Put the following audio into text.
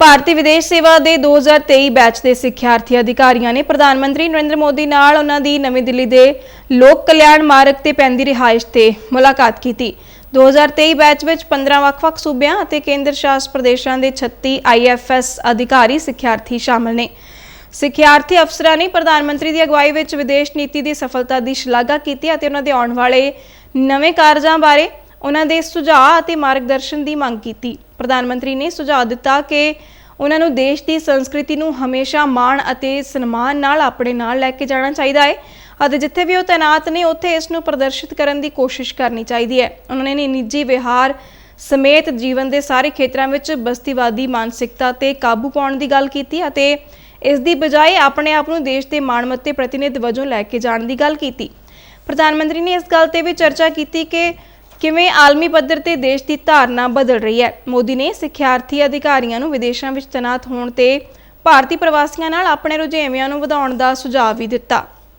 ਭਾਰਤੀ ਵਿਦੇਸ਼ ਸੇਵਾ ਦੇ 2023 ਬੈਚ ਦੇ ਸਿੱਖਿਆਰਥੀ ਅਧਿਕਾਰੀਆਂ ਨੇ ਪ੍ਰਧਾਨ ਮੰਤਰੀ ਨਰਿੰਦਰ ਮੋਦੀ ਨਾਲ ਉਹਨਾਂ ਦੀ ਨਵੀਂ ਦਿੱਲੀ ਦੇ ਲੋਕ ਕਲਿਆਣ ਮਾਰਗ ਤੇ ਪੈਂਦੀ ਰਿਹਾਇਸ਼ ਤੇ ਮੁਲਾਕਾਤ ਕੀਤੀ। 2023 ਬੈਚ ਵਿੱਚ 15 ਵੱਖ-ਵੱਖ ਸੂਬਿਆਂ ਅਤੇ ਕੇਂਦਰ ਸ਼ਾਸਤ ਪ੍ਰਦੇਸ਼ਾਂ ਦੇ 36 ਆਈਐਫਐਸ ਅਧਿਕਾਰੀ ਸਿੱਖਿਆਰਥੀ ਸ਼ਾਮਲ ਨੇ। ਸਿੱਖਿਆਰਥੀ ਅਫਸਰਾਂ ਨੇ ਪ੍ਰਧਾਨ ਮੰਤਰੀ ਦੀ ਅਗਵਾਈ ਵਿੱਚ ਵਿਦੇਸ਼ ਨੀਤੀ ਦੀ ਸਫਲਤਾ ਦੀ ਸ਼ਲਾਘਾ ਕੀਤੀ ਅਤੇ ਉਹਨਾਂ ਦੇ ਆਉਣ ਵਾਲੇ ਨਵੇਂ ਕਾਰਜਾਂ ਬਾਰੇ ਉਹਨਾਂ ਦੇ ਸੁਝਾਅ ਅਤੇ ਮਾਰਗਦਰਸ਼ਨ ਦੀ ਮੰਗ ਕੀਤੀ। ਪ੍ਰਧਾਨ ਮੰਤਰੀ ਨੇ ਸੁਝਾਅ ਦਿੱਤਾ ਕਿ ਉਹਨਾਂ ਨੂੰ ਦੇਸ਼ ਦੀ ਸੰਸਕ੍ਰਿਤੀ ਨੂੰ ਹਮੇਸ਼ਾ ਮਾਣ ਅਤੇ ਸਨਮਾਨ ਨਾਲ ਆਪਣੇ ਨਾਲ ਲੈ ਕੇ ਜਾਣਾ ਚਾਹੀਦਾ ਹੈ ਅਤੇ ਜਿੱਥੇ ਵੀ ਉਹ ਤੈਨਾਤ ਨੇ, ਉੱਥੇ ਇਸ ਨੂੰ ਪ੍ਰਦਰਸ਼ਿਤ ਕਰਨ ਦੀ ਕੋਸ਼ਿਸ਼ ਕਰਨੀ ਚਾਹੀਦੀ ਹੈ। ਉਹਨਾਂ ਨੇ ਨਿੱਜੀ ਵਿਹਾਰ ਸਮੇਤ ਜੀਵਨ ਦੇ ਸਾਰੇ ਖੇਤਰਾਂ ਵਿੱਚ ਬਸਤੀਵਾਦੀ ਮਾਨਸਿਕਤਾ ਤੇ ਕਾਬੂ ਪਾਉਣ ਦੀ ਗੱਲ ਕੀਤੀ ਅਤੇ ਇਸ ਦੀ ਬਜਾਏ ਆਪਣੇ ਆਪ ਨੂੰ ਦੇਸ਼ ਦੇ ਮਾਣਮੱਤੇ ਪ੍ਰਤੀਨਿਧ ਵਜੋਂ ਲੈ ਕੇ ਜਾਣ ਦੀ ਗੱਲ ਕੀਤੀ। ਪ੍ਰਧਾਨ ਮੰਤਰੀ ਨੇ ਇਸ ਗੱਲ ਤੇ ਵੀ ਚਰਚਾ ਕੀਤੀ ਕਿ ਕਿਵੇਂ ਆਲਮੀ ਪੱਧਰ ਤੇ ਦੇਸ਼ ਦੀ ਧਾਰਨਾ ਬਦਲ ਰਹੀ ਹੈ? ਮੋਦੀ ਨੇ ਸਿੱਖਿਆਰਥੀ ਅਧਿਕਾਰੀਆਂ ਨੂੰ ਵਿਦੇਸ਼ਾਂ ਵਿੱਚ ਤੈਨਾਤ ਹੋਣ ਤੇ ਭਾਰਤੀ ਪ੍ਰਵਾਸੀਆਂ ਨਾਲ ਆਪਣੇ ਰੁਝੇਵਿਆਂ ਨੂੰ ਵਧਾਉਣ ਦਾ ਸੁਝਾਅ ਵੀ ਦਿੱਤਾ।